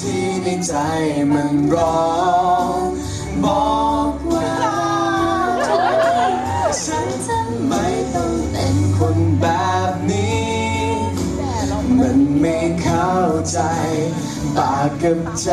ที่ในใจมันร้องบอกว่าฉันทำไมต้องเป็นคนแบบนี้ มันไม่เข้าใจปากกับใจ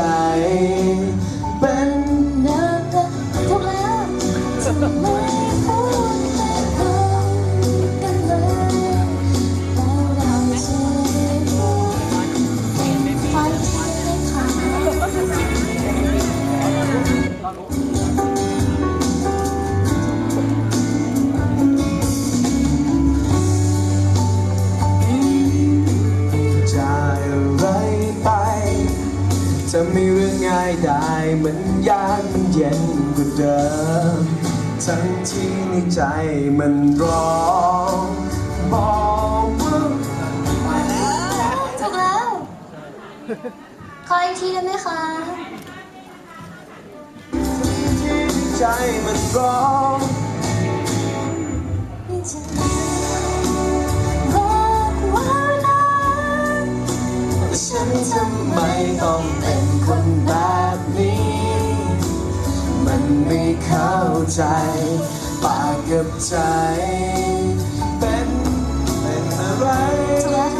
จะมีเรื่องง่ายได้มันยากมันเย็นกว่าเดิมทั้งที่ในใจมันร้องบอกว่าถูกแล้ว ขออีกทีได้ไหมคะที่ในใจมันร้อง ทำไมต้องเป็นคนแบบนี้ มันไม่เข้าใจ ปากกับใจ เป็นเป็นอะไรถูกแล้ว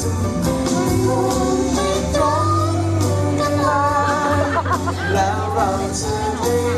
ถูกแล้วพูดไม่ตรงกันเลยแล้วเราจะได้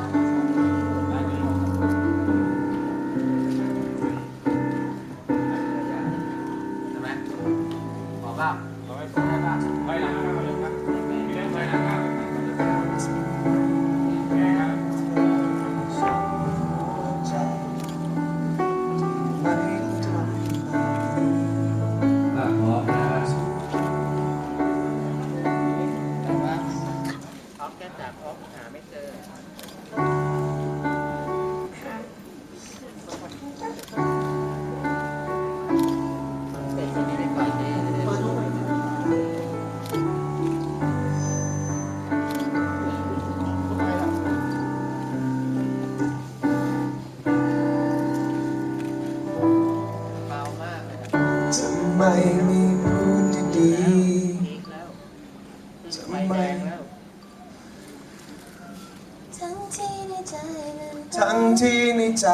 ทั้งที่ในใจมันๆทั้งที่ในใจ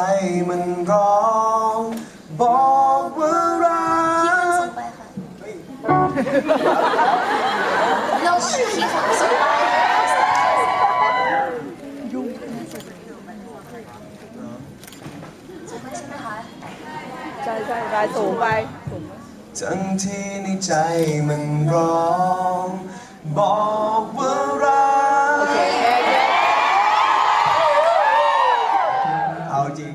มันร้อง บอกว่ารัพี่มันส่กงไปค่ะเฮ้ยเราชื่อพี่คนส่งไปส่งไปใช่ไหมคะใช่ใช่รายสูงไปทั้งที่ในใจมันร้อง บอกว่ารัก โอเคแค่นี้ เอาจริง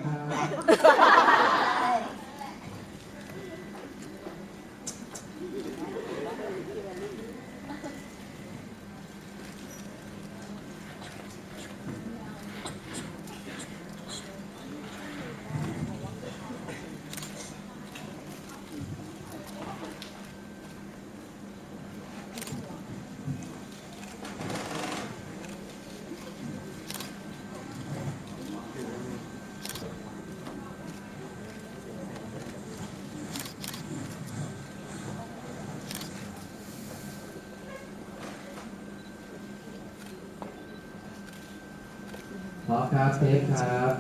ใช่ พร้กครับเทครับ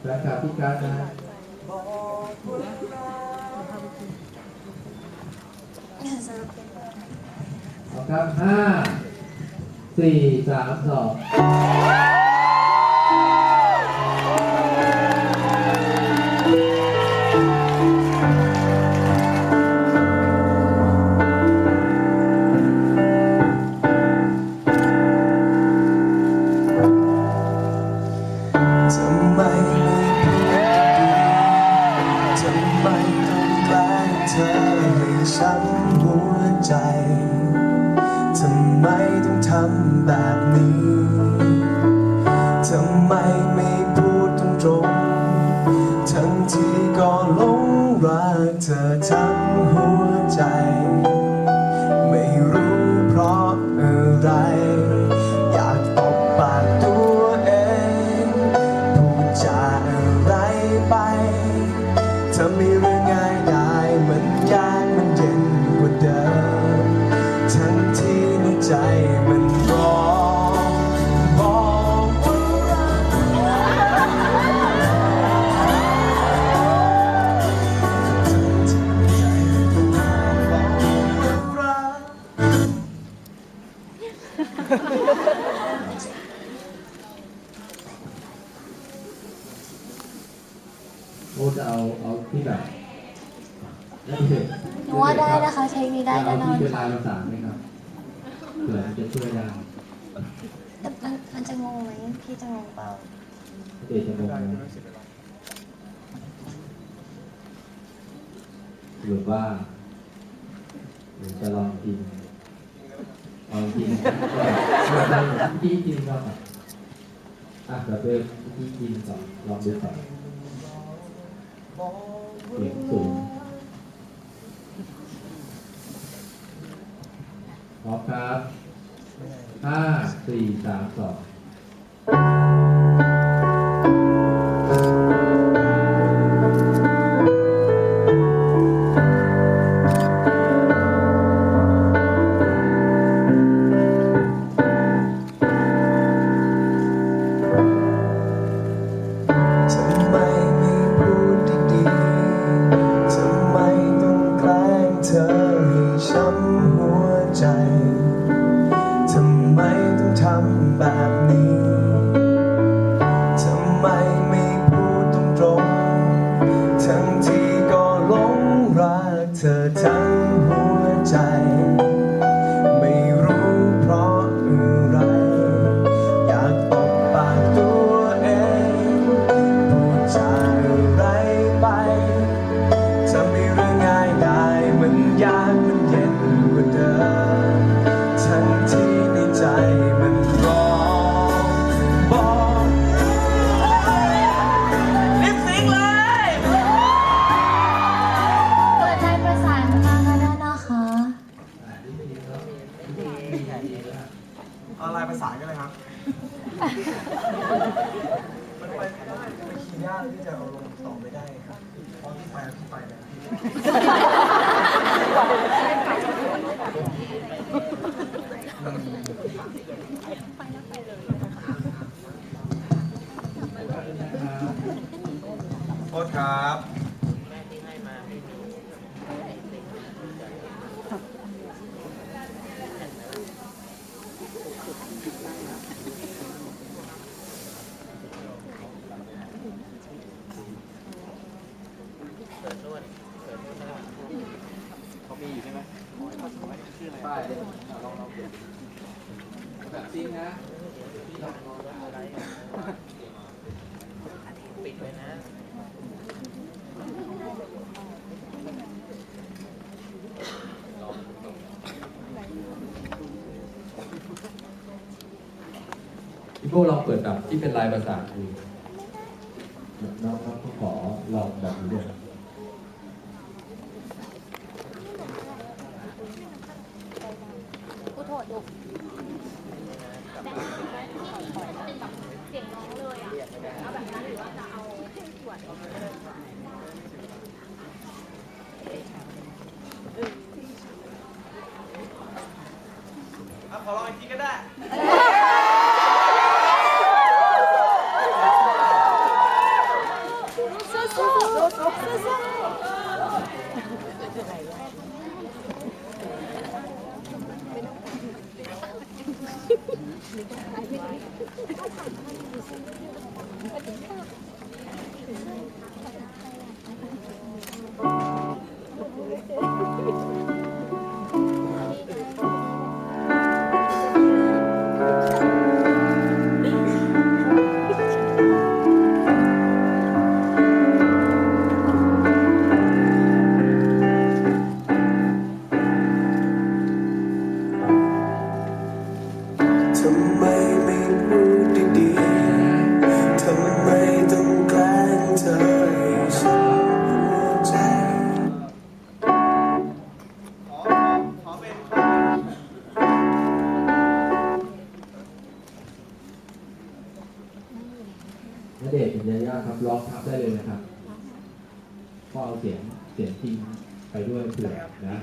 แฟนคลับพี่การนะสอมครับห้าสี่สามสอง อ้จะเอาเอาที่แบบนั่นเถอะหนูว่าได้นะคะเทคนี้ได้แน่เอานอที่นเป็นลายภาษานไหมครับเผื่อมันจะช่วยได้แต่มันมันจะงงไหมพี่จะงงเปล่าเอกจะงงนะหรือว่าหรือจะลองกินลองกินกินกินก็แบบอะเดี๋ยวไปกินกินก่อนลองดูก่อน เสียงสูงพร้อมครับห้าสี่สามสอง เธอทั้ง เอาลงต่อไม่ได้ครับเพราะที่ไปที่ไปเนี่ยโทษครับ แม่ที่ให้มาไม่มี ป้ายลองลองดูแบบจริงนะ ปิดไว้นะ พี่ โก้ลองเปิดแบบที่เป็นลายภาษาดูน้องน้องก็ขอลองแบบนี้ด้วยกูโทษลูกขอลองอีกทีก็ได้ เณเดชน์ยายาครับร้องทับได้เลยนะครับก็เอาเสียงเสียงจริงไปด้วยเผื่อนะ